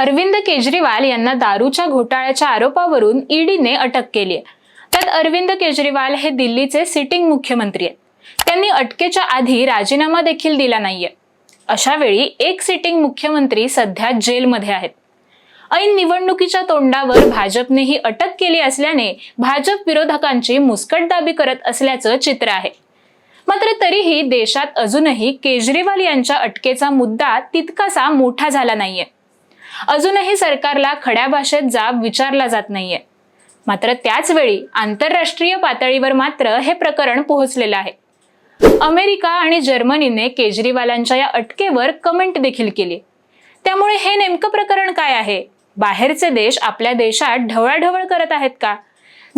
अरविंद केजरीवाल यांना दारूच्या घोटाळ्याच्या आरोपावरून ईडीने अटक केली आहे. त्यात अरविंद केजरीवाल हे दिल्लीचे सिटिंग मुख्यमंत्री आहेत. त्यांनी अटकेच्या आधी राजीनामा देखील दिला नाहीये. अशा वेळी एक सिटिंग मुख्यमंत्री सध्या जेलमध्ये आहेत. ऐन निवडणुकीच्या तोंडावर भाजपने ही अटक केली असल्याने भाजप विरोधकांची मुस्कटदाबी करत असल्याचं चित्र आहे. मात्र तरीही देशात अजूनही केजरीवाल यांच्या अटकेचा मुद्दा तितकासा मोठा झाला नाहीये. अजूनही सरकारला खड्या भाषेत जाब विचारला जात नाहीये. मात्र त्याचवेळी आंतरराष्ट्रीय पातळीवर मात्र हे प्रकरण पोहोचलेलं आहे. अमेरिका आणि जर्मनीने केजरीवालांच्या या अटकेवर कमेंट देखील केली. त्यामुळे हे नेमकं प्रकरण काय आहे? बाहेरचे देश आपल्या देशात ढवळाढवळ करत आहेत का?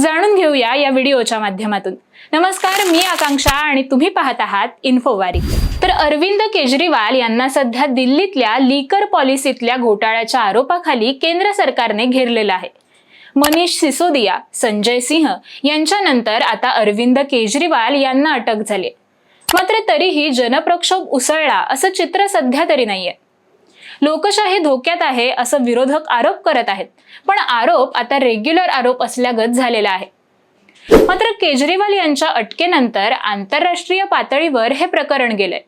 जाणून घेऊया या व्हिडिओच्या माध्यमातून. नमस्कार मी आकांक्षा आणि तुम्ही पाहत आहात इन्फोवारी तर अरविंद केजरीवाल यांना सध्या दिल्लीतल्या लीकर पॉलिसीतल्या घोटाळ्याच्या आरोपाखाली केंद्र सरकारने घेरलेलं आहे. मनीष सिसोदिया संजय सिंह यांच्यानंतर आता अरविंद केजरीवाल यांना अटक झाली मात्र तरीही जनप्रक्षोभ उसळला असं चित्र सध्या तरी नाहीये. लोकशाही धोक्यात आहे असं विरोधक आरोप करत आहेत. पण आरोप आता रेग्युलर आरोप असल्यागत झालेला आहे. मात्र केजरीवाल यांच्या अटकेनंतर आंतरराष्ट्रीय पातळीवर हे प्रकरण गेलंय.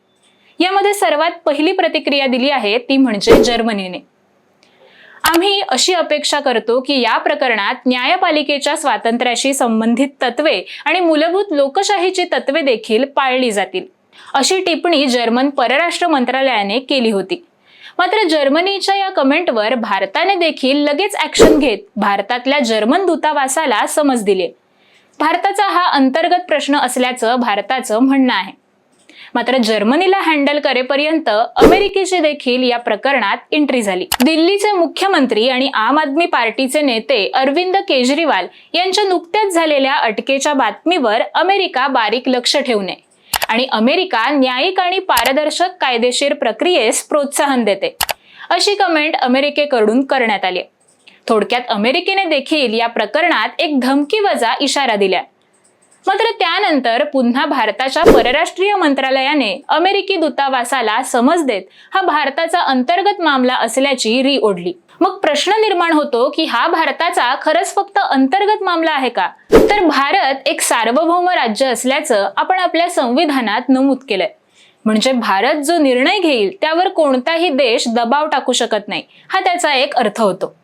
यामध्ये सर्वात पहिली प्रतिक्रिया दिली आहे ती म्हणजे जर्मनीने. आम्ही अशी अपेक्षा करतो की या प्रकरणात न्यायपालिकेच्या स्वातंत्र्याशी संबंधित तत्वे आणि मूलभूत लोकशाहीची तत्वे देखील पाळली जातील अशी टिप्पणी जर्मन परराष्ट्र मंत्रालयाने केली होती. मात्र जर्मनीच्या या कमेंटवर भारताने देखील लगेच ऍक्शन घेत भारतातल्या जर्मन दूतावासाला समज दिले. भारताचा हा अंतर्गत प्रश्न असल्याचं भारताचं म्हणणं आहे. मात्र जर्मनीला हँडल करेपर्यंत अमेरिकेची देखील या प्रकरणात एंट्री झाली. दिल्लीचे मुख्यमंत्री आणि आम आदमी पार्टीचे नेते अरविंद केजरीवाल यांच्या नुकत्याच झालेल्या अटकेच्या बातमीवर अमेरिका बारीक लक्ष ठेवणे आणि अमेरिका न्यायिक आणि पारदर्शक कायदेशीर प्रक्रियेस प्रोत्साहन देते. अशी कमेंट अमेरिकेकडून करण्यात आली थोडक्यात अमेरिकेने देखील या प्रकरणात एक धमकी वजा इशारा दिला मात्र त्यानंतर पुन्हा भारताच्या परराष्ट्रीय मंत्रालयाने अमेरिकी दूतावासाला समज देत हा भारताचा अंतर्गत मामला असल्याची री ओढली मग प्रश्न निर्माण होतो की हा भारताचा खरंच फक्त अंतर्गत मामला आहे का? तर भारत एक सार्वभौम राज्य असल्याचं आपण आपल्या संविधानात नमूद केलंय. म्हणजे भारत जो निर्णय घेईल त्यावर कोणताही देश दबाव टाकू शकत नाही हा त्याचा एक अर्थ होतो.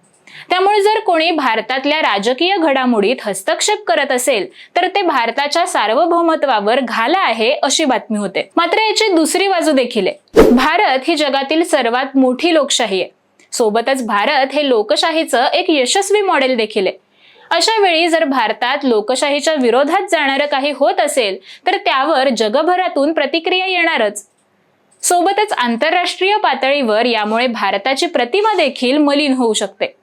त्यामुळे जर कोणी भारतातल्या राजकीय घडामोडीत हस्तक्षेप करत असेल तर ते भारताच्या सार्वभौमत्वावर घाला आहे अशी बातमी होते. मात्र याची दुसरी बाजू देखील आहे. भारत ही जगातील सर्वात मोठी लोकशाही आहे. सोबतच भारत हे लोकशाहीचं एक यशस्वी मॉडेल देखील आहे. अशा वेळी जर भारतात लोकशाहीच्या विरोधात जाणारं काही होत असेल तर त्यावर जगभरातून प्रतिक्रिया येणारच. सोबतच आंतरराष्ट्रीय पातळीवर यामुळे भारताची प्रतिमा देखील मलिन होऊ शकते.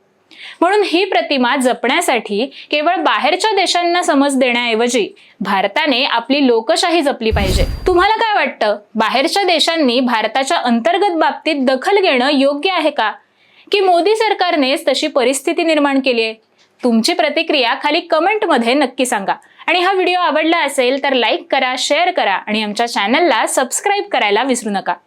म्हणून ही प्रतिमा जपण्यासाठी केवळ बाहेरच्या देशांना समज देण्याऐवजी भारताने आपली लोकशाही जपली पाहिजे. तुम्हाला काय वाटतं? बाहेरच्या देशांनी भारताच्या अंतर्गत बाबतीत दखल घेणं योग्य आहे का? की मोदी सरकारनेच तशी परिस्थिती निर्माण केली आहे. तुमची प्रतिक्रिया खाली कमेंटमध्ये नक्की सांगा. आणि हा व्हिडिओ आवडला असेल तर लाईक करा शेअर करा आणि आमच्या चॅनलला सबस्क्राईब करायला विसरू नका.